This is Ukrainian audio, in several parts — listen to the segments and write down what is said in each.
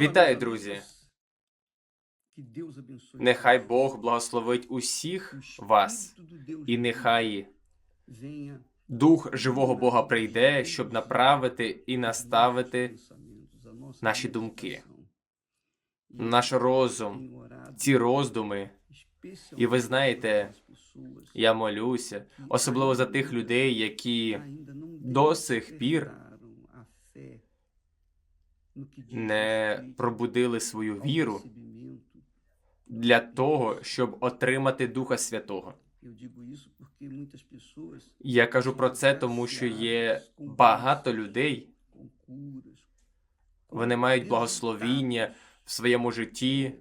Вітаю, друзі! Нехай Бог благословить усіх вас, і нехай Дух живого Бога прийде, щоб направити і наставити наші думки, наш розум, ці роздуми. І ви знаєте, я молюся, особливо за тих людей, які до сих пір не пробудили свою віру для того, щоб отримати Духа Святого. Я кажу про це, тому що є багато людей, вони мають благословіння в своєму житті,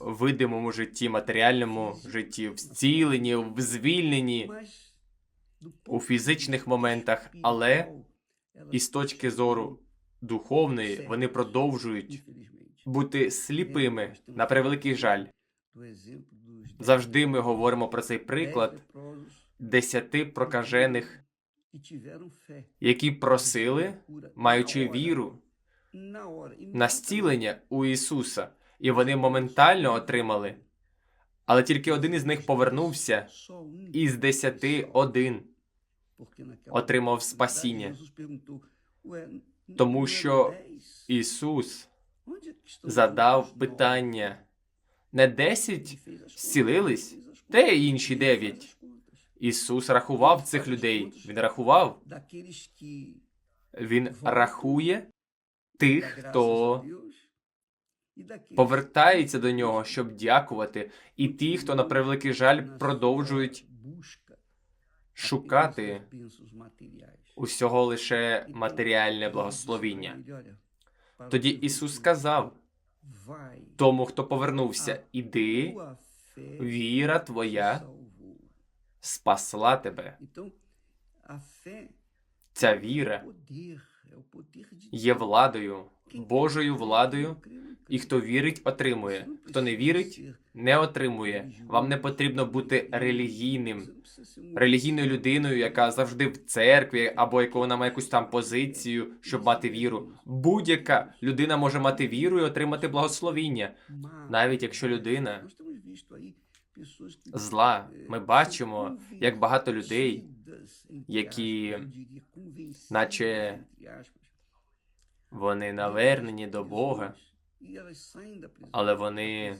видимому житті, матеріальному житті, в зціленні, в звільненні, у фізичних моментах, але із точки зору духовної вони продовжують бути сліпими на превеликий жаль. Завжди ми говоримо про цей приклад десяти прокажених, які просили, маючи віру на зцілення у Ісуса, і вони моментально отримали. Але тільки один із них повернувся, із десяти один. Отримав спасіння, тому що Ісус задав питання: не десять зцілились, де інші дев'ять? Ісус рахував цих людей. Він рахував. Він рахує тих, хто повертається до нього, щоб дякувати, і ті, хто на превеликий жаль продовжують шукати усього лише матеріальне благословіння. Тоді Ісус сказав тому, хто повернувся, іди, віра твоя спасла тебе. Ця віра є владою, Божою владою, і хто вірить, отримує. Хто не вірить, не отримує. Вам не потрібно бути релігійним, релігійною людиною, яка завжди в церкві, або яка вона має якусь там позицію, щоб мати віру. Будь-яка людина може мати віру і отримати благословіння, навіть якщо людина зла. Ми бачимо, як багато людей, які, наче вони навернені до Бога, але вони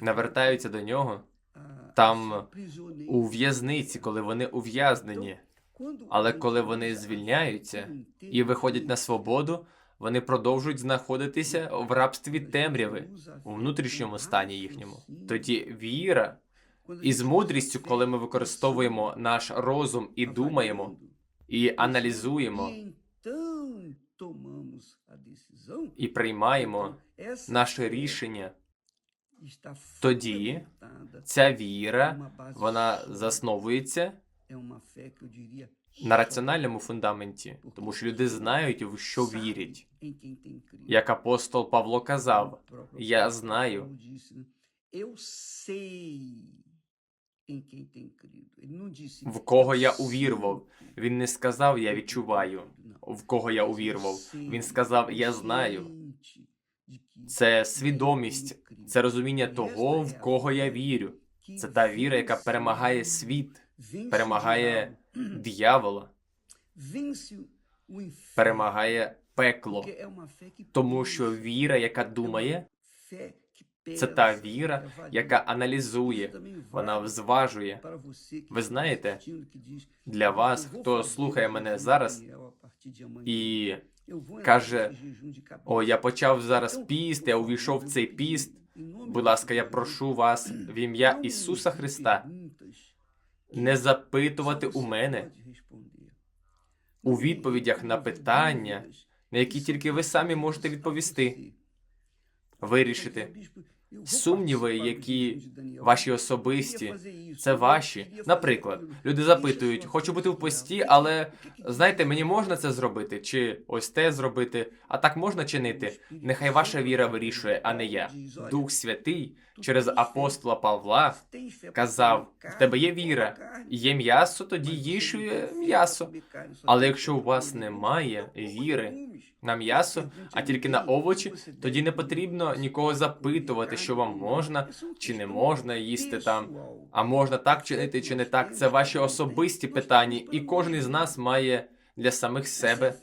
навертаються до нього там у в'язниці, коли вони ув'язнені. Але коли вони звільняються і виходять на свободу, вони продовжують знаходитися в рабстві темряви у внутрішньому стані їхньому. Тоді віра і з мудрістю, коли ми використовуємо наш розум і думаємо, і аналізуємо, і приймаємо наше рішення, тоді ця віра вона засновується на раціональному фундаменті, тому що люди знають, в що вірять. Як апостол Павло казав, я знаю, в кого я увірував. Він не сказав Я відчуваю, в кого я увірував. Він сказав Я знаю. Це свідомість, це розуміння того, в кого я вірю. Це та віра, яка перемагає світ, перемагає диявола, перемагає пекло. Тому що віра, яка думає, це та віра, яка аналізує, вона зважує. Ви знаєте, для вас, хто слухає мене зараз і каже: О, я почав зараз піст, я увійшов в цей піст. Будь ласка, я прошу вас в ім'я Ісуса Христа не запитувати у мене у відповідях на питання, на які тільки ви самі можете відповісти, вирішити. Сумніви, які ваші особисті, це ваші. Наприклад, люди запитують, хочу бути в пості, але знаєте, мені можна це зробити, чи ось те зробити, а так можна чинити. Нехай ваша віра вирішує, а не я. Дух Святий через апостола Павла казав: в тебе є віра, є м'ясо, тоді їж м'ясо. Але якщо у вас немає віри, на м'ясо, а тільки на овочі, тоді не потрібно нікого запитувати, що вам можна чи не можна їсти там. А можна так чинити чи не так. Це ваші особисті питання, і кожен із нас має для самих себе.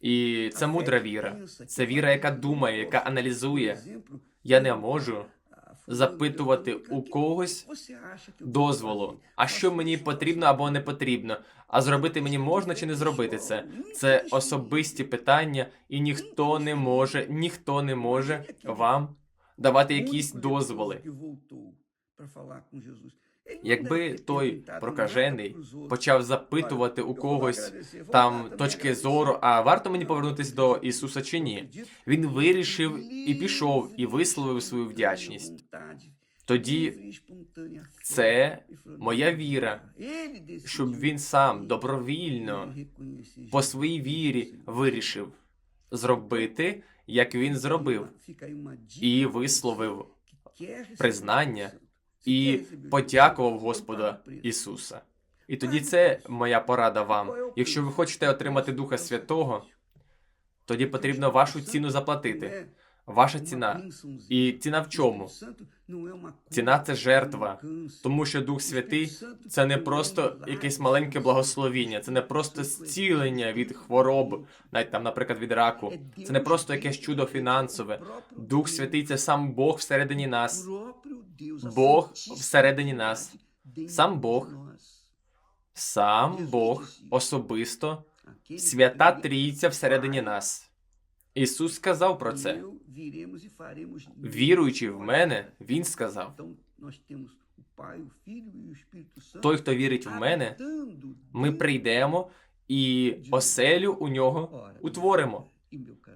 І це мудра віра. Це віра, яка думає, яка аналізує. Я не можу запитувати у когось дозволу, а що мені потрібно або не потрібно. А зробити мені можна чи не зробити це? Це особисті питання, і ніхто не може, ніхто не може вам давати якісь дозволи. Якби той прокажений почав запитувати у когось там точки зору, а варто мені повернутися до Ісуса чи ні, він вирішив і пішов, і висловив свою вдячність. Тоді це моя віра, щоб він сам добровільно по своїй вірі вирішив зробити, як він зробив, і висловив признання і подякував Господа Ісуса. І тоді це моя порада вам. Якщо ви хочете отримати Духа Святого, тоді потрібно вашу ціну заплатити. Ваша ціна. І ціна в чому? Ціна це жертва, тому що Дух Святий це не просто якесь маленьке благословіння, це не просто зцілення від хвороб, навіть там, наприклад, від раку. Це не просто якесь чудо фінансове. Дух Святий це сам Бог всередині нас. Бог всередині нас. Сам Бог. Сам Бог особисто, свята трійця всередині нас. Ісус сказав про це. Віруючи в мене, Він сказав: той, хто вірить в мене, ми прийдемо і оселю у нього утворимо.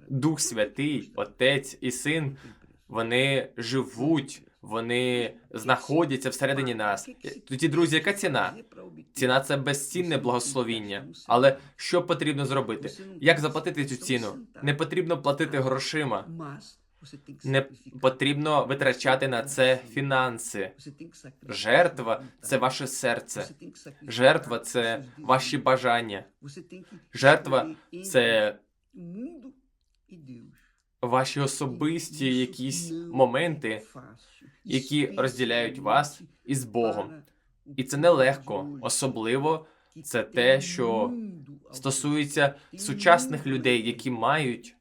Дух Святий, Отець і Син, вони живуть, вони знаходяться всередині нас. Тоді, друзі, яка ціна? Ціна це безцінне благословіння. Але що потрібно зробити? Як заплатити цю ціну? Не потрібно платити грошима, не потрібно витрачати на це фінанси. Жертва це ваше серце. Жертва це ваші бажання. Жертва це ваші особисті якісь моменти, які розділяють вас із Богом. І це нелегко, особливо це те, що стосується сучасних людей, які мають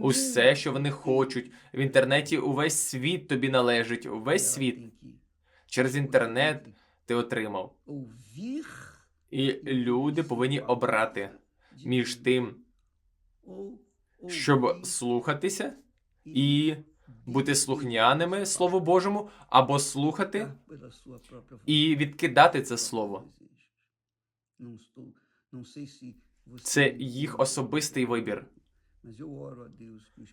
усе, що вони хочуть. В інтернеті увесь світ тобі належить, увесь світ. через інтернет ти отримав. І люди повинні обрати між тим, щоб слухатися і бути слухняними Слову Божому, або слухати і відкидати це слово. Це їх особистий вибір.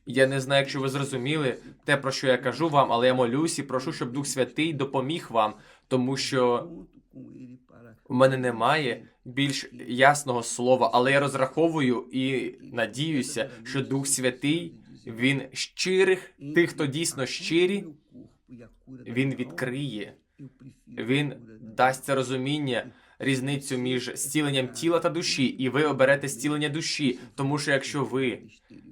Я не знаю, якщо ви зрозуміли те, про що я кажу вам, але я молюсь і прошу, щоб Дух Святий допоміг вам, тому що у мене немає більш ясного слова, але я розраховую і надіюся, що Дух Святий він щирих, тих, хто дійсно щирі, він відкриє, він дасть це розуміння. Різницю між зціленням тіла та душі, і ви оберете зцілення душі, тому що якщо ви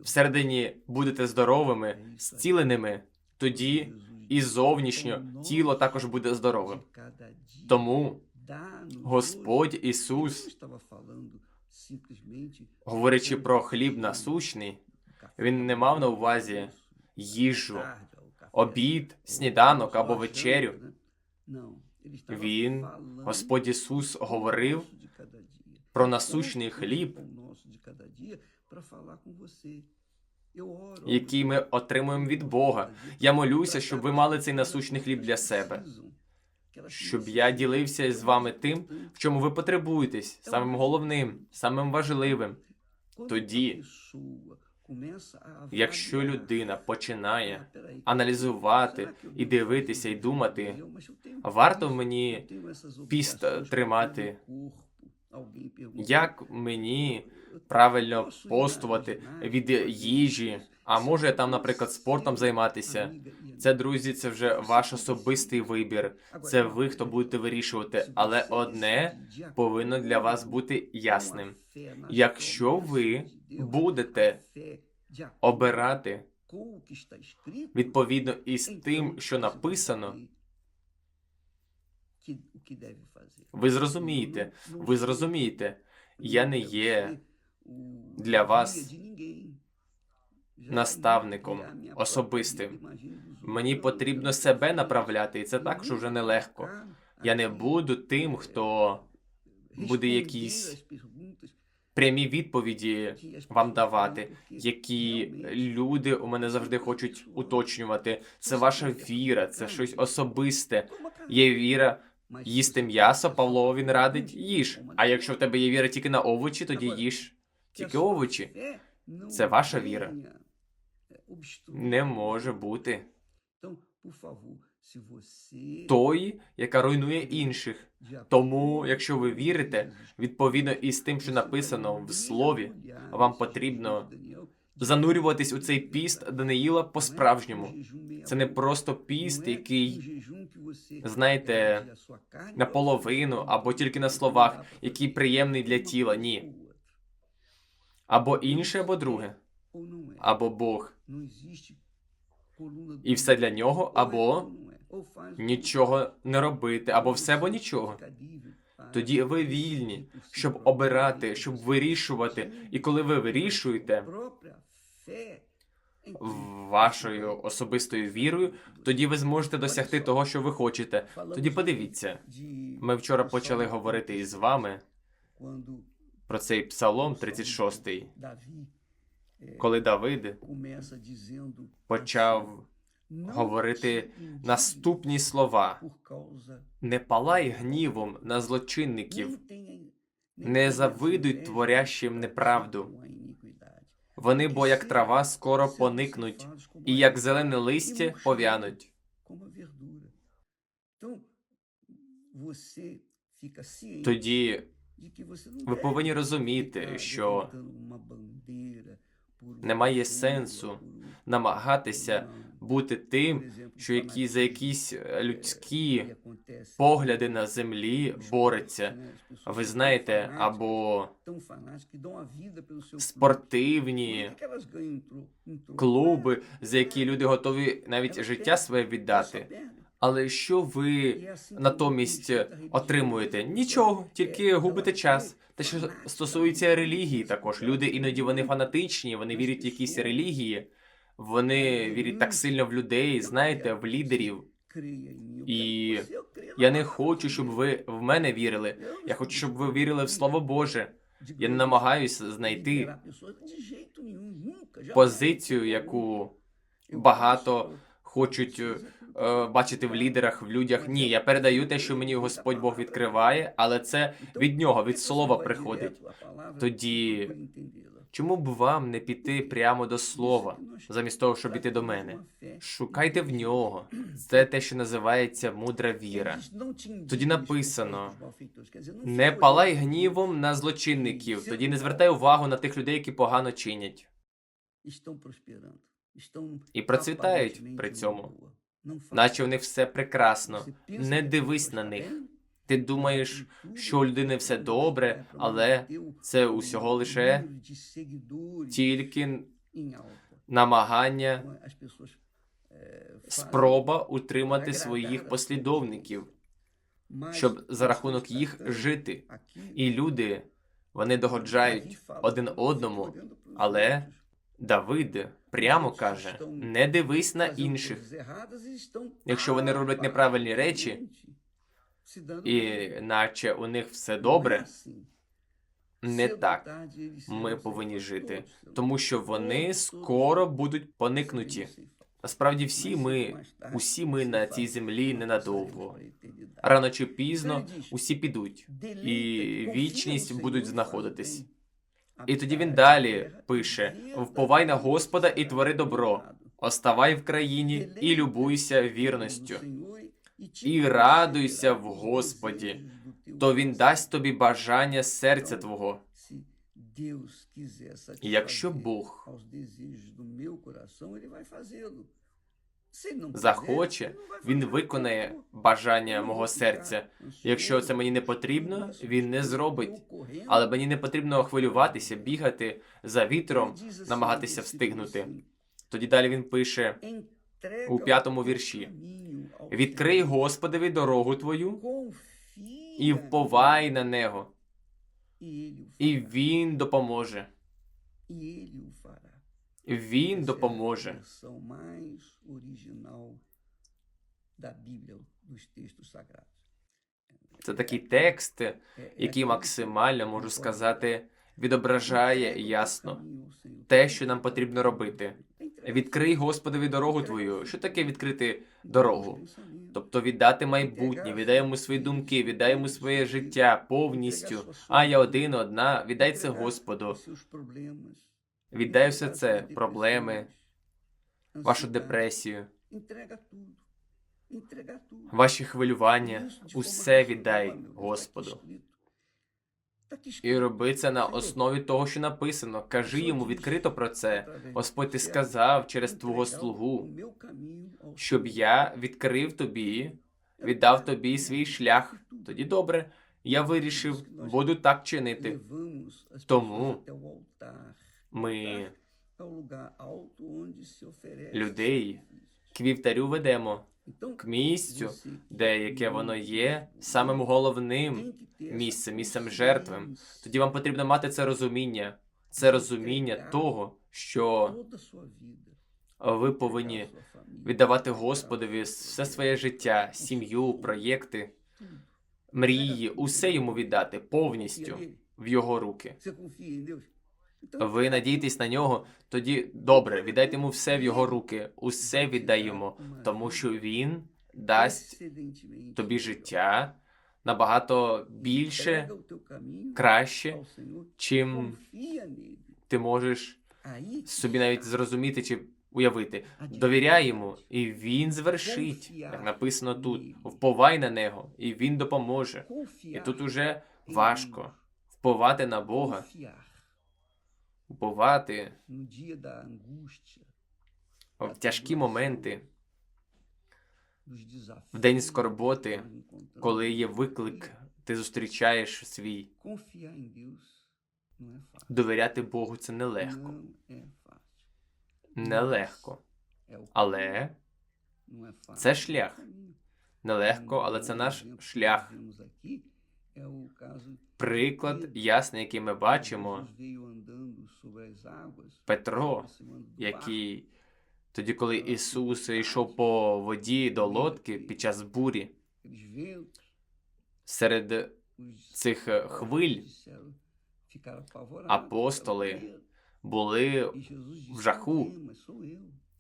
всередині будете здоровими, зціленими, тоді і зовнішньо тіло також буде здоровим. Тому Господь Ісус, говорячи про хліб насущний, він не мав на увазі їжу, обід, сніданок або вечерю. Він, Господь Ісус, говорив про насущний хліб, який ми отримуємо від Бога. Я молюся, щоб ви мали цей насущний хліб для себе, щоб я ділився з вами тим, в чому ви потребуєтесь, самим головним, самим важливим. Тоді, якщо людина починає аналізувати і дивитися, і думати, варто мені піст тримати, як мені правильно постувати від їжі, а може там, наприклад, спортом займатися. Це, друзі, це вже ваш особистий вибір. Це ви, хто будете вирішувати. Але одне повинно для вас бути ясним. Якщо ви будете обирати відповідно із тим, що написано, ви зрозумієте, ви зрозумієте, я не є для вас наставником особистим. Мені потрібно себе направляти, і це також вже нелегко. Я не буду тим, хто буде якісь прямі відповіді вам давати, які люди у мене завжди хочуть уточнювати. Це ваша віра, це щось особисте. Є віра їсти м'ясо, Павло він радить їж. А якщо в тебе є віра тільки на овочі, тоді їж тільки овочі. Це ваша віра. Не може бути тої, яка руйнує інших. Тому, якщо ви вірите, відповідно із тим, що написано в слові, вам потрібно занурюватись у цей піст Даниїла по-справжньому. Це не просто піст, який, знаєте, наполовину або тільки на словах, який приємний для тіла. Ні. Або інше, або друге, або Бог. І все для нього, або нічого не робити, або все, або нічого. Тоді ви вільні, щоб обирати, щоб вирішувати. І коли ви вирішуєте вашою особистою вірою, тоді ви зможете досягти того, що ви хочете. Тоді подивіться, ми вчора почали говорити із вами про цей псалом 36, коли Давид почав говорити наступні слова: не палай гнівом на злочинників, не завидуй творящим неправду. Вони, бо як трава, скоро поникнуть, і як зелене листя пов'януть. Тоді ви повинні розуміти, що немає сенсу намагатися бути тим, що які за якісь е, людські погляди на землі бореться. Ви знаєте, або спортивні клуби, за які люди готові навіть життя своє віддати. Але що ви натомість отримуєте? Нічого, тільки губите час. Те, що стосується релігії, також люди іноді вони фанатичні, вони вірять в якісь релігії, вони вірять так сильно в людей, знаєте, в лідерів. І я не хочу, щоб ви в мене вірили. Я хочу, щоб ви вірили в Слово Боже. Я не намагаюся знайти позицію, яку багато хочуть е, бачити в лідерах, в людях. Ні, я передаю те, що мені Господь Бог відкриває, але це від нього, від слова приходить. Тоді чому б вам не піти прямо до слова, замість того, щоб іти до мене? Шукайте в нього. Це те, що називається мудра віра. Тоді написано: не палай гнівом на злочинників. Тоді не звертай увагу на тих людей, які погано чинять. І процвітають при цьому. Наче в них все прекрасно. Не дивись на них. Ти думаєш, що у людини все добре, але це усього лише тільки намагання, спроба утримати своїх послідовників, щоб за рахунок їх жити. І люди вони догоджають один одному, але Давид прямо каже: не дивись на інших. Якщо вони роблять неправильні речі, і наче у них все добре, не так ми повинні жити, тому що вони скоро будуть поникнуті. Насправді, всі ми, усі ми на цій землі ненадовго. Рано чи пізно усі підуть, і вічність будуть знаходитись. І тоді він далі пише: вповай на Господа і твори добро, оставай в країні і любуйся вірністю, і радуйся в Господі, то він дасть тобі бажання серця твого. Якщо Бог захоче, він виконає бажання мого серця. Якщо це мені не потрібно, він не зробить. Але мені не потрібно хвилюватися, бігати за вітром, намагатися встигнути. Тоді далі він пише у п'ятому вірші: Відкрий Господові дорогу твою і вповай на нього, і він допоможе. Він допоможе. Original da Bíblia, dos textos sagrados. Це такий текст, який максимально можу сказати, відображає ясно те, що нам потрібно робити. Відкрий Господові дорогу твою. Що таке відкрити дорогу? Тобто віддати майбутнє, віддай йому свої думки, віддай йому своє життя повністю. А я один, одна, віддай це Господу. Віддай все це, проблеми, вашу депресію, ваші хвилювання, усе віддай Господу. І роби це на основі того, що написано. Кажи йому відкрито про це. Господь ти сказав через твого слугу, щоб я відкрив тобі, віддав тобі свій шлях. Тоді добре, я вирішив, буду так чинити. Тому Ми людей к вівтарю ведемо, к місцю, де яке воно є, самим головним місцем, місцем жертвим. Тоді вам потрібно мати це розуміння, це розуміння того, що ви повинні віддавати Господові все своє життя, сім'ю, проєкти, мрії, усе йому віддати повністю в його руки. Ви надієтесь на нього, тоді добре, віддайте йому все в його руки, усе віддай йому, тому що він дасть тобі життя набагато більше, краще, чим ти можеш собі навіть зрозуміти чи уявити. Довіряй йому, і він звершить, як написано тут. Вповай на нього, і він допоможе. І тут уже важко вповати на Бога, angústia, в тяжкі моменти, в день скорботи, encontramos. коли є виклик, ти зустрічаєш свій. Fácil. Довіряти Богу це нелегко. Não. Нелегко. Але це шлях. Нелегко, але це наш шлях. Приклад ясний, який ми бачимо. Петро, який тоді, коли Ісус йшов по воді до лодки під час бурі, серед цих е, хвиль апостоли були, E в жаху.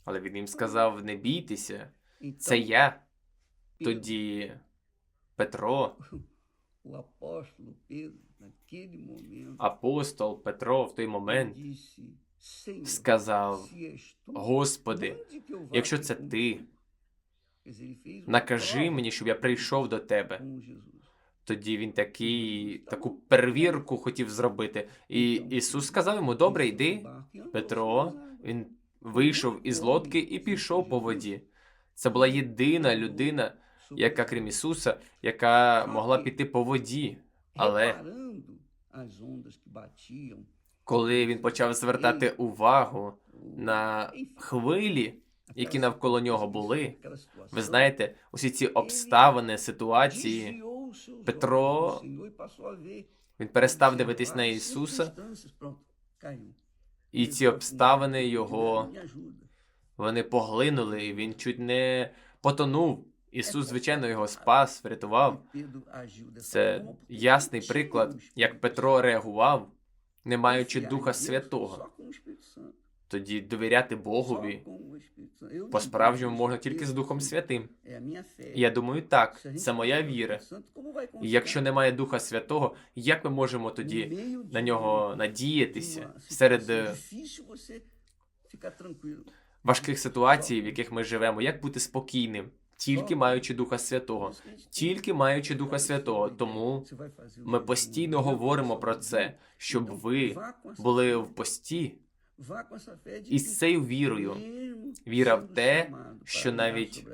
Але він їм сказав: не бійтеся, це я. Тоді Петро, o apóstolo Pedro, naquele momento, апостол Петро в той момент disse, Senhor, сказав: se és tu, Господи, mande que eu vá якщо це contigo." ти, Quer dizer, ele fez uma накажи prova мені, щоб я прийшов до тебе. com Jesus. Тоді він такий, таку перевірку хотів зробити. І Ісус сказав йому: Добре, йди. Петро, він вийшов із лодки і пішов по воді. Це була єдина людина, яка, крім Ісуса, яка могла піти по воді. Але коли він почав звертати увагу на хвилі, які навколо нього були, ви знаєте, усі ці обставини, ситуації, Петро e він перестав дивитись на Ісуса, і ці обставини його вони поглинули, і він чуть не потонув. Ісус, звичайно, його спас, врятував. Це ясний приклад, як Петро реагував, не маючи Духа Святого. Тоді довіряти Богові não по-справжньому можна тільки з Духом Святим. Я думаю, так, це моя віра. І якщо немає Духа Святого, як ми можемо тоді на нього надіятися серед е, важких ситуацій, в яких ми живемо? Як бути спокійним, тільки маючи Духа Святого? Тільки маючи Духа Святого. Тому ми постійно говоримо про це, щоб ви були в пості із цією вірою, Віра в те, що навіть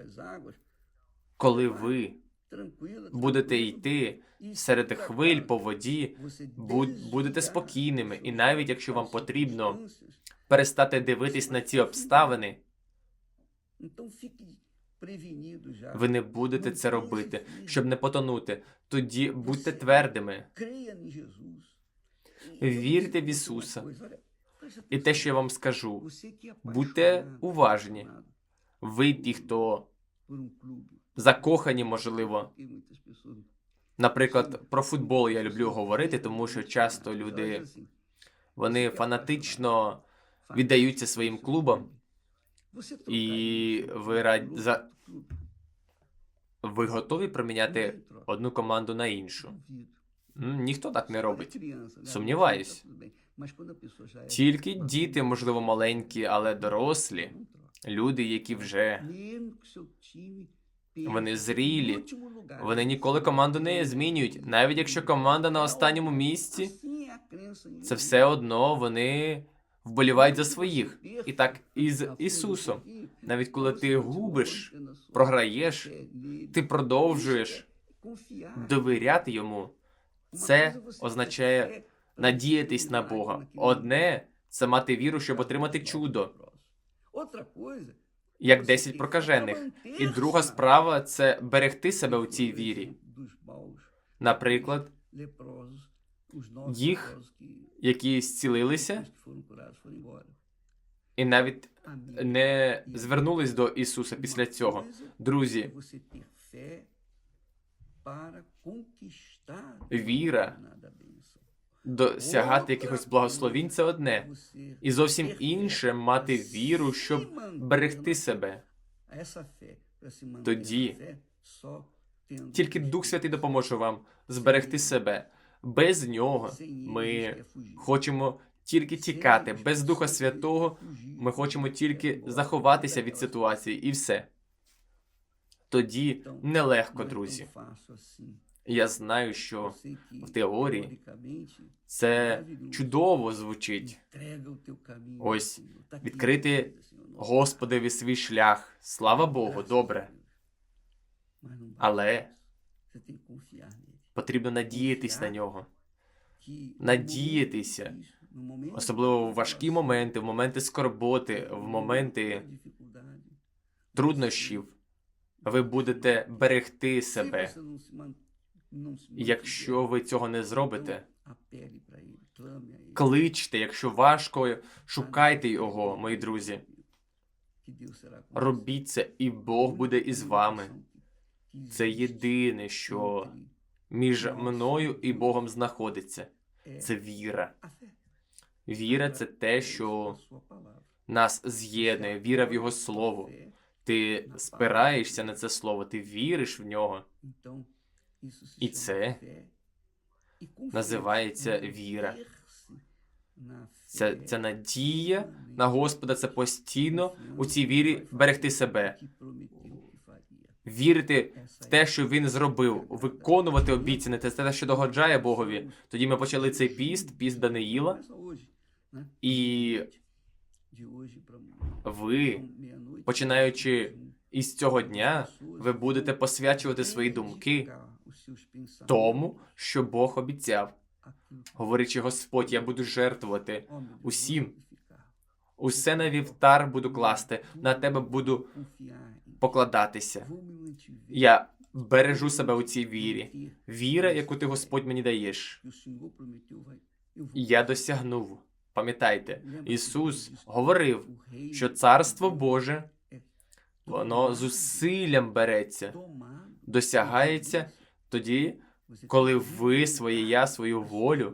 коли ви будете йти серед хвиль по воді, будете спокійними, і навіть якщо вам потрібно перестати дивитись на ці обставини, ви не будете це робити, щоб не потонути. Тоді будьте твердими. Вірте в Ісуса. І те, що я вам скажу, будьте уважні. ви ті, хто закохані, можливо. Наприклад, про футбол я люблю говорити, тому що часто люди вони фанатично віддаються своїм клубам, і ви рад... за... ви готові проміняти одну команду на іншу. Ніхто так не робить. Сумніваюсь. Тільки діти, можливо, маленькі, але дорослі, люди, які вже вони зрілі, вони ніколи команду не змінюють. Навіть якщо команда на останньому місці, це все одно вони вболівають за своїх. І так і з Ісусом. Навіть коли ти губиш, програєш, ти продовжуєш довіряти йому. Це означає надіятись на Бога. Одне це мати віру, щоб отримати чудо, як 10 прокажених. І друга справа це берегти себе у цій вірі. Наприклад, їх, які зцілилися і навіть не звернулись до Ісуса після цього. Друзі, Віра досягати якихось благословінь це одне, і зовсім інше мати віру, щоб берегти себе. Тоді Тільки Дух Святий допоможе вам зберегти себе. Без нього ми хочемо тільки тікати. Без Духа Святого ми хочемо тільки заховатися від ситуації, і все. Тоді нелегко, друзі. Я знаю, що в теорії це чудово звучить. Ось, відкрити Господеві свій шлях. Слава Богу, добре. Але потрібно надіятись на нього, надіятися, особливо в важкі моменти, в моменти скорботи, в моменти труднощів. Ви будете берегти себе. Якщо ви цього не зробите, кличте, якщо важко, шукайте його, мої друзі. Робіть це, і Бог буде із вами. Це єдине, що між мною і Богом знаходиться. Це віра. Віра це те, що нас з'єднує, віра в Його Слово. Ти спираєшся на це слово, ти віриш в нього. І це називається віра. Це, це надія на Господа, це постійно у цій вірі берегти себе, вірити в те, що він зробив, виконувати обіцяне, це те, що догоджає Богові. Тоді ми почали цей піст, піст Даниїла, і ви, починаючи із цього дня, ви будете посвячувати свої думки тому, що Бог обіцяв. Говорячи, Господь, я буду жертвувати усім. Усе на вівтар буду класти, на тебе буду покладатися. Я бережу себе у цій вірі. Віра, яку ти Господь мені даєш. Я досягнув. Пам'ятайте, Ісус говорив, що Царство Боже воно зусиллям береться, досягається тоді, коли ви своє я, свою волю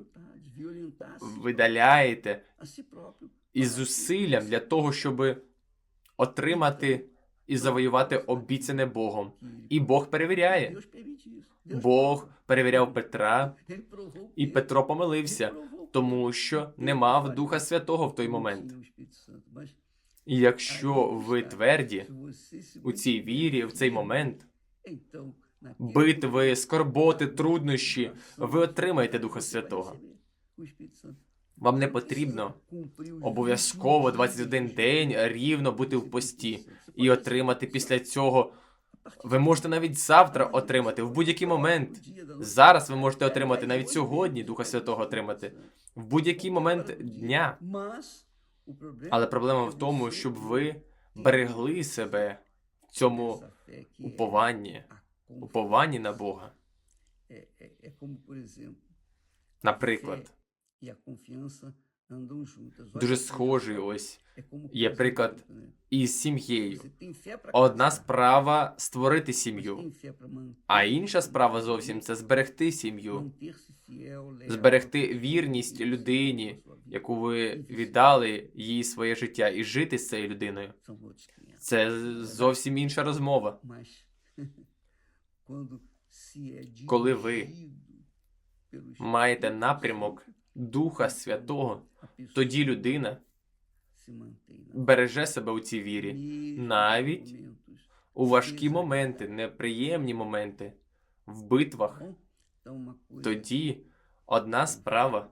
видаляєте із зусиллям для того, щоб отримати і завоювати обіцяне Богом. І Бог перевіряє. Бог перевіряв Петра, і Петро помилився, тому що не мав Духа Святого в той момент. І якщо ви тверді у цій вірі, в цей момент, битви, скорботи, труднощі, ви отримаєте Духа Святого. Вам не потрібно обов'язково 21 день рівно бути в пості і отримати після цього. Ви можете навіть завтра отримати в будь-який момент. Зараз ви можете отримати навіть сьогодні Духа Святого отримати в будь-який момент дня. Але проблема в тому, щоб ви берегли себе в цьому упованні, упованні на Бога. Наприклад, дуже схожий ось. Є приклад із сім'єю. Одна справа створити сім'ю, а інша справа зовсім це зберегти сім'ю, зберегти вірність людині, яку ви віддали їй своє життя, і жити з цією людиною. Це зовсім інша розмова. Коли ви Маєте напрямок Духа Святого, тоді людина береже себе у цій вірі навіть у важкі моменти, неприємні моменти, в битвах. Тоді одна справа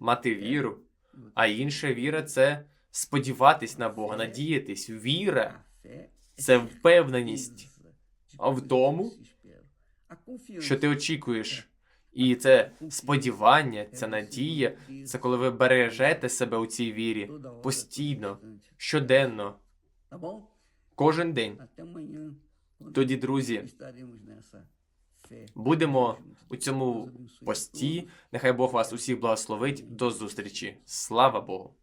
мати віру, а інша віра це сподіватись на Бога, надіятись. Віра це впевненість в тому, що ти очікуєш. І це сподівання, ця надія, це коли ви бережете себе у цій вірі постійно, щоденно, кожен день. Тоді, друзі, будемо у цьому пості. Нехай Бог вас усіх благословить. До зустрічі. Слава Богу!